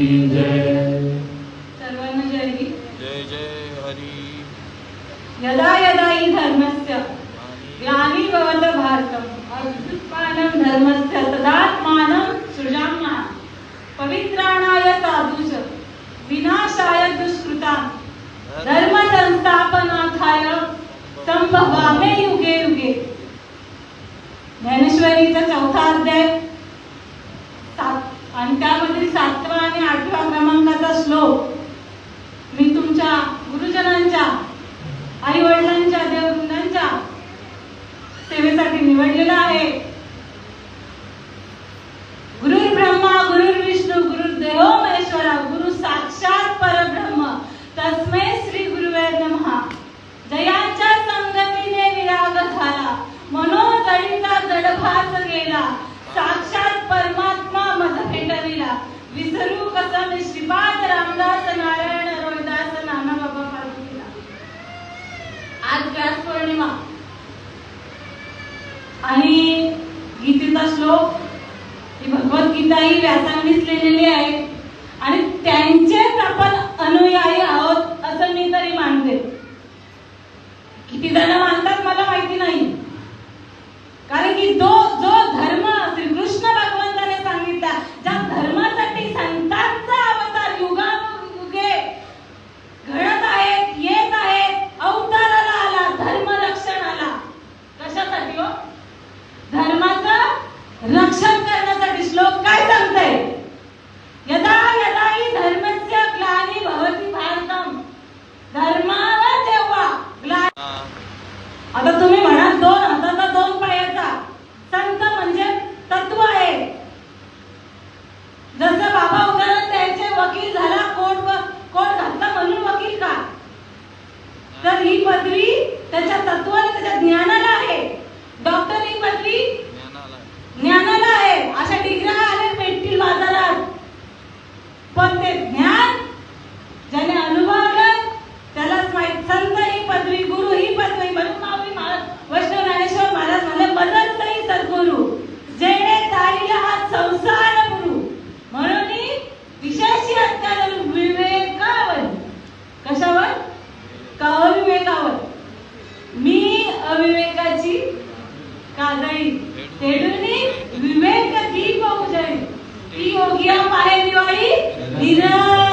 की जय। सर्वांना जय हरी जय जय हरी। यदा यदा हि धर्मस्य ग्लानि भवत भारतम्। अभ्युत्पानं धर्मस्य तदात्मानं सृजाम्याः। पवित्राणाय साधु च विनाशाय दुष्कृतां धर्मसंस्थापनाथाय संभवामे युगे युगे। ज्ञानेश्वरीचा चौथा अध्याय आणि त्यामध्ये आणि आठव्या क्रमांकाचा श्लोक. मी तुमच्या गुरुजनांच्या आई वडिलांच्या देववृंदांच्या सेवेसाठी निवडलेला आहे. त्यांचेच आपण अनुयायी Mira.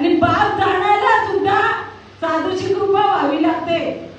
आणि बाप जाण्याला सुद्धा साधूची कृपा व्हावी लागते.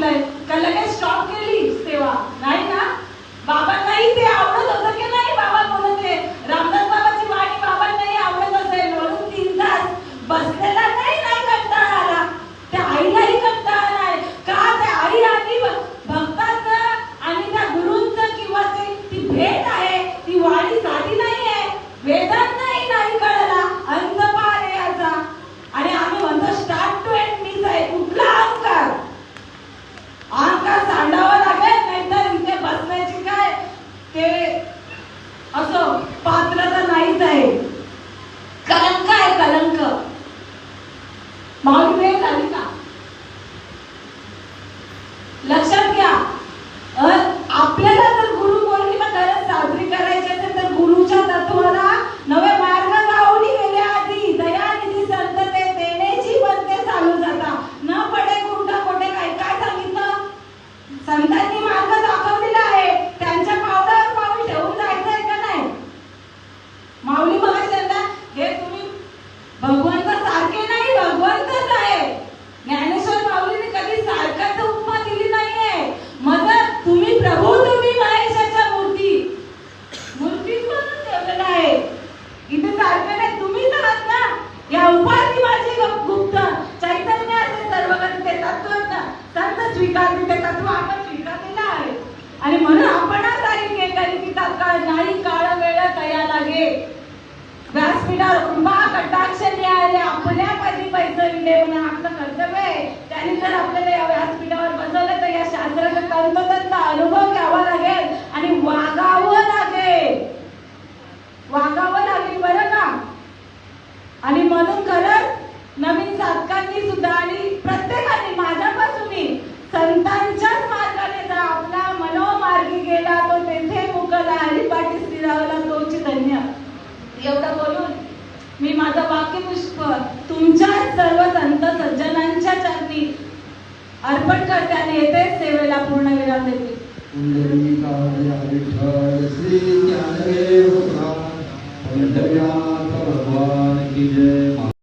सांगितलंय का लगेच स्टॉप केली तेव्हा नाही ना? बाबांनाही ते कुंभा कटाक्ष आले आपल्या पाठी पैसे दिले म्हणून आपलं कर्तव्य आहे. त्याने जर आपल्याला या व्यासपीठावर बसवलं तर या शास्त्राचा तंतोतंत अनुभव घ्यावा लागेल आणि वागावं लागेल. वागावं लागेल बरं का? आणि म्हणून खरंच नवीन साधकांनी सुद्धा आणि प्रत्येक सर्व संत सज्जनांच्या चरणी अर्पण करते आणि येथे सेवेला पूर्ण विराम देते. भगवान की जय